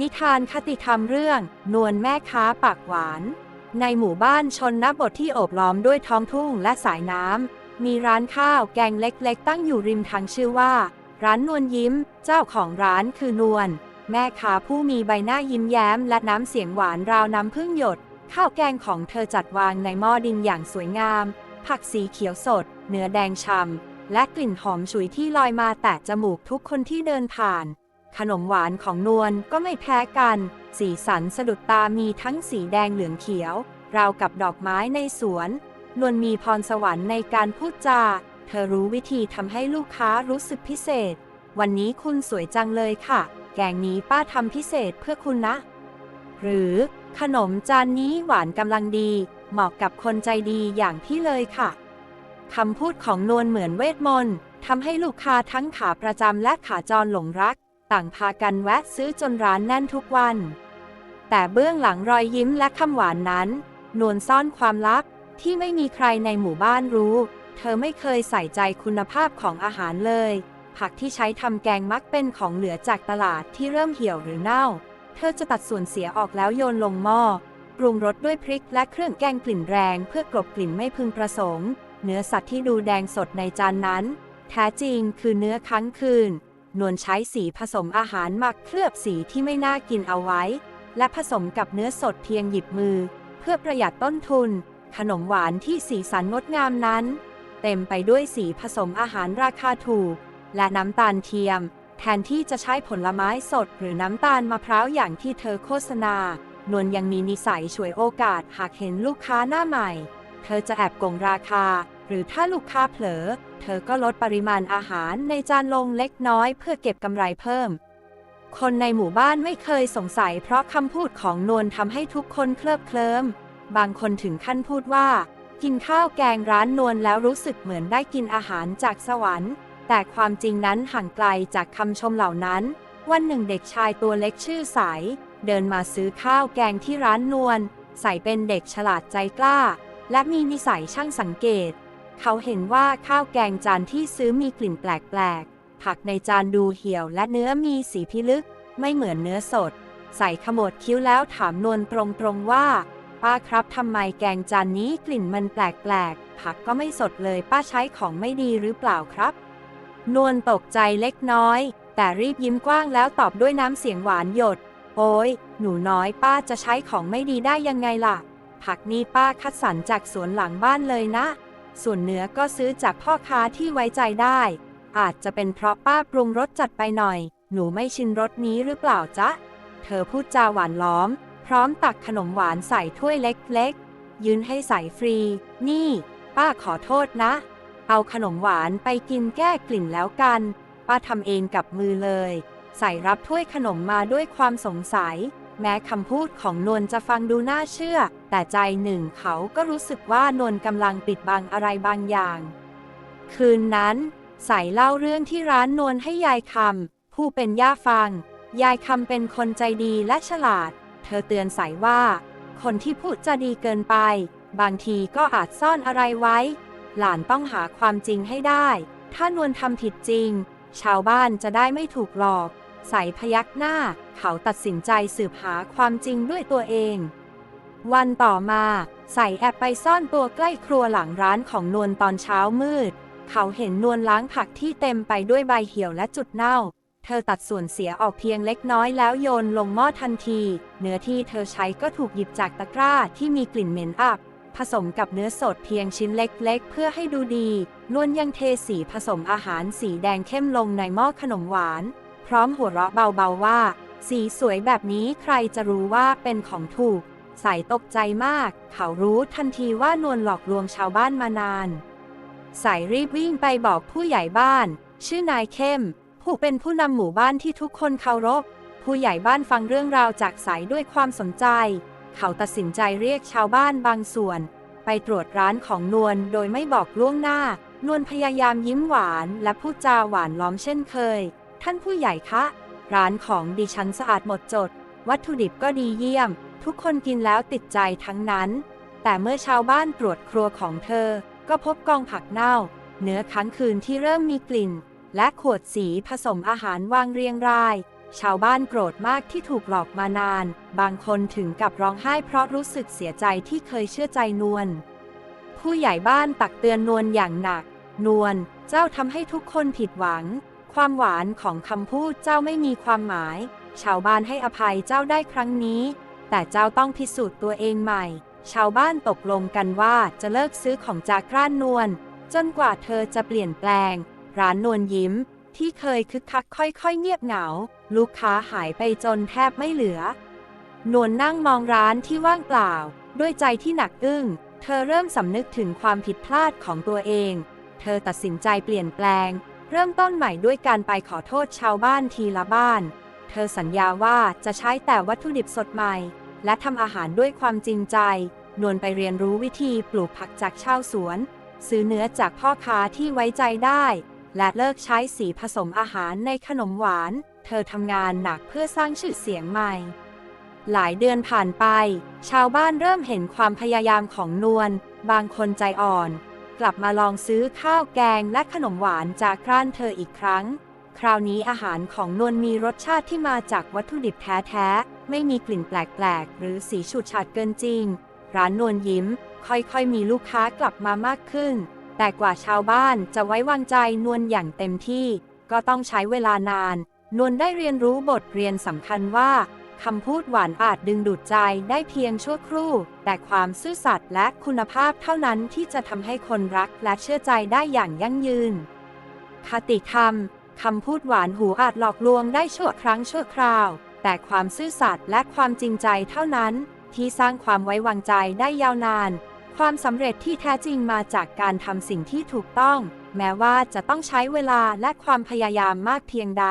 นิทานคติธรรมเรื่อง นวลแม่ค้าปากหวาน ในหมู่บ้านชนบทที่โอบล้อมด้วยท้องทุ่งและสายน้ำ มีร้านข้าวแกงเล็กๆ ตั้งอยู่ริมทางชื่อว่า ร้านนวลยิ้ม เจ้าของร้านคือนวล แม่ค้าผู้มีใบหน้ายิ้มแย้ม และน้ำเสียงหวานราวน้ำพึ่งหยด ข้าวแกงของเธอจัดวางในหม้อดินอย่างสวยงาม ผักสีเขียวสด เนื้อแดงฉ่ำและกลิ่นหอมฉุยที่ลอยมาแตะจมูกทุกคนที่เดินผ่าน ขนมหวานของนวลก็ไม่แพ้กัน สีสันสะดุดตามีทั้งสีแดงเหลืองเขียว ราวกับดอกไม้ในสวน นวลมีพรสวรรค์ในการพูดจา เธอรู้วิธีทำให้ลูกค้ารู้สึกพิเศษ วันนี้คุณสวยจังเลยค่ะ แกงนี้ป้าทำพิเศษเพื่อคุณนะ หรือขนมจานนี้หวานกำลังดี เหมาะกับคนใจดีอย่างพี่เลยค่ะคำพูดของนวลเหมือนเวทมนต์ทำให้ลูกค้าทั้งขาประจำและขาจรหลงรัก ต่างพากันแวะซื้อจนร้านแน่นทุกวัน แต่เบื้องหลังรอยยิ้มและคำหวานนั้น นวลซ่อนความลับที่ไม่มีใครในหมู่บ้านรู้ เธอไม่เคยใส่ใจคุณภาพของอาหารเลย ผักที่ใช้ทำแกงมักเป็นของเหลือจากตลาดที่เริ่มเหี่ยวหรือเน่า เธอจะตัดส่วนเสียออกแล้วโยนลงหม้อปรุงรสด้วยพริกและเครื่องแกงกลิ่นแรงเพื่อกลบกลิ่นไม่พึงประสงค์ เนื้อสัตว์ที่ดูแดงสดในจานนั้น แท้จริงคือเนื้อค้างคืน นวลใช้สีผสมอาหารหมักเคลือบสีที่ไม่น่ากินเอาไว้ และผสมกับเนื้อสดเพียงหยิบมือ เพื่อประหยัดต้นทุน ขนมหวานที่สีสันงดงามนั้น เต็มไปด้วยสีผสมอาหารราคาถูก และน้ำตาลเทียม แทนที่จะใช้ผลไม้สดหรือน้ำตาลมะพร้าวอย่างที่เธอโฆษณา นวลยังมีนิสัยฉวยโอกาสหากเห็นลูกค้าหน้าใหม่ เธอจะแอบโกงราคา รือถ้าลูกค้าเผลอ เธอก็ลดปริมาณอาหารในจานลงเล็กน้อยเพื่อเก็บกำไรเพิ่ม คนในหมู่บ้านไม่เคยสงสัยเพราะคำพูดของนวลทำให้ทุกคนเคลิบเคลิ้ม บางคนถึงขั้นพูดว่า กินข้าวแกงร้านนวลแล้วรู้สึกเหมือนได้กินอาหารจากสวรรค์ แต่ความจริงนั้นห่างไกลจากคำชมเหล่านั้น วันหนึ่งเด็กชายตัวเล็กชื่อใสเดินมาซื้อข้าวแกงที่ร้านนวลใส่เป็นเด็กฉลาดใจกล้า และมีนิสัยช่างสังเกต เขาเห็นว่าข้าวแกงจานที่ซื้อมีกลิ่นแปลกๆ ผักในจานดูเหี่ยวและเนื้อมีสีพิลึก ไม่เหมือนเนื้อสด ใส่ขมวดคิ้วแล้วถามนวลตรงๆว่า ป้าครับทำไมแกงจานนี้กลิ่นมันแปลกๆ ผักก็ไม่สดเลยป้าใช้ของไม่ดีหรือเปล่าครับ นวลตกใจเล็กน้อย แต่รีบยิ้มกว้างแล้วตอบด้วยน้ำเสียงหวานหยด โอ้ยหนูน้อยป้าจะใช้ของไม่ดีได้ยังไงล่ะ ผักนี่ป้าคัดสรรจากสวนหลังบ้านเลยนะ ส่วนเนื้อก็ซื้อจากพ่อค้าที่ไว้ใจได้ อาจจะเป็นเพราะป้าปรุงรสจัดไปหน่อย หนูไม่ชินรสนี้หรือเปล่าจ๊ะ เธอพูดจาหวานล้อม พร้อมตักขนมหวานใส่ถ้วยเล็กๆ ยืนให้ใส่ฟรี นี่ ป้าขอโทษนะ เอาขนมหวานไปกินแก้กลิ่นแล้วกัน ป้าทำเองกับมือเลย ใส่รับถ้วยขนมมาด้วยความสงสัย แม้คำพูดของนวลจะฟังดูน่าเชื่อ แต่ใจหนึ่งเขาก็รู้สึกว่านวลกำลังปิดบังอะไรบางอย่าง คืนนั้นใส่เล่าเรื่องที่ร้านนวลให้ยายคำผู้เป็นย่าฟัง ยายคำเป็นคนใจดีและฉลาด เธอเตือนใส่ว่า คนที่พูดจะดีเกินไป บางทีก็อาจซ่อนอะไรไว้ หลานต้องหาความจริงให้ได้ ถ้านวลทำผิดจริง ชาวบ้านจะได้ไม่ถูกหลอก ใส่พยักหน้า เขาตัดสินใจสืบหาความจริงด้วยตัวเอง วันต่อมา ใสแอบไปซ่อนตัวใกล้ครัวหลังร้านของนวลตอนเช้ามืด เขาเห็นนวลล้างผักที่เต็มไปด้วยใบเหี่ยวและจุดเน่า เธอตัดส่วนเสียออกเพียงเล็กน้อยแล้วโยนลงหม้อทันที เนื้อที่เธอใช้ก็ถูกหยิบจากตะกร้าที่มีกลิ่นเหม็นอับผสมกับเนื้อสดเพียงชิ้นเล็กๆ เพื่อให้ดูดีนวลยังเทสีผสมอาหารสีแดงเข้มลงในหม้อขนมหวาน พร้อมหัวเราะเบาๆว่า สีสวยแบบนี้ใครจะรู้ว่าเป็นของถูกใส่ตกใจมาก เขารู้ทันทีว่านวลหลอกลวงชาวบ้านมานานใส่รีบวิ่งไปบอกผู้ใหญ่บ้าน ชื่อนายเข้ม ผู้เป็นผู้นำหมู่บ้านที่ทุกคนเคารพ ผู้ใหญ่บ้านฟังเรื่องราวจากสายด้วยความสนใจ เขาตัดสินใจเรียกชาวบ้านบางส่วน ไปตรวจร้านของนวลโดยไม่บอกล่วงหน้า นวลพยายามยิ้มหวานและพูดจาหวานล้อมเช่นเคย ท่านผู้ใหญ่คะ ร้านของดิฉันสะอาดหมดจด วัตถุดิบก็ดีเยี่ยม ทุกคนกินแล้วติดใจทั้งนั้น แต่เมื่อชาวบ้านตรวจครัวของเธอ ก็พบกองผักเน่า เนื้อค้างคืนที่เริ่มมีกลิ่น และขวดสีผสมอาหารวางเรียงราย ชาวบ้านโกรธมากที่ถูกหลอกมานาน บางคนถึงกับร้องไห้เพราะรู้สึกเสียใจที่เคยเชื่อใจนวลผู้ใหญ่บ้านตักเตือนนวลอย่างหนัก นวล เจ้าทำให้ทุกคนผิดหวัง ความหวานของคำพูดเจ้าไม่มีความหมาย ชาวบ้านให้อภัยเจ้าได้ครั้งนี้ แต่เจ้าต้องพิสูจน์ตัวเองใหม่ ชาวบ้านตกลงกันว่าจะเลิกซื้อของจากร้านนวลจนกว่าเธอจะเปลี่ยนแปลง ร้านนวลยิ้ม ที่เคยคึกคักค่อยๆ เงียบเหงา ลูกค้าหายไปจนแทบไม่เหลือ นวลนั่งมองร้านที่ว่างเปล่า ด้วยใจที่หนักอึ้ง เธอเริ่มสำนึกถึงความผิดพลาดของตัวเอง เธอตัดสินใจเปลี่ยนแปลง เริ่มต้นใหม่ด้วยการไปขอโทษชาวบ้านทีละบ้าน เธอสัญญาว่าจะใช้แต่วัตถุดิบสดใหม่ และทำอาหารด้วยความจริงใจ นวลไปเรียนรู้วิธีปลูกผักจากชาวสวน ซื้อเนื้อจากพ่อค้าที่ไว้ใจได้ และเลิกใช้สีผสมอาหารในขนมหวาน เธอทำงานหนักเพื่อสร้างชื่อเสียงใหม่ หลายเดือนผ่านไป ชาวบ้านเริ่มเห็นความพยายามของนวล บางคนใจอ่อน กลับมาลองซื้อข้าวแกงและขนมหวานจากร้านเธออีกครั้ง คราวนี้อาหารของนวลมีรสชาติที่มาจากวัตถุดิบแท้ๆ ไม่มีกลิ่นแปลกๆ หรือสีฉูดฉาดเกินจริง ร้านนวลยิ้ม ค่อยๆ มีลูกค้ากลับมามากขึ้น แต่กว่าชาวบ้านจะไว้วางใจนวลอย่างเต็มที่ ก็ต้องใช้เวลานาน นวลได้เรียนรู้บทเรียนสำคัญว่า คำพูดหวานอาจดึงดูดใจได้เพียงชั่วครู่ แต่ความซื่อสัตย์และคุณภาพเท่านั้นที่จะทำให้คนรักและเชื่อใจได้อย่างยั่งยืน คติธรรม คำพูดหวานหูอาจหลอกลวงได้ชั่วครั้งชั่วคราว แต่ความซื่อสัตย์และความจริงใจเท่านั้น ที่สร้างความไว้วางใจได้ยาวนาน ความสำเร็จที่แท้จริงมาจากการทำสิ่งที่ถูกต้อง แม้ว่าจะต้องใช้เวลาและความพยายามมากเพียงใด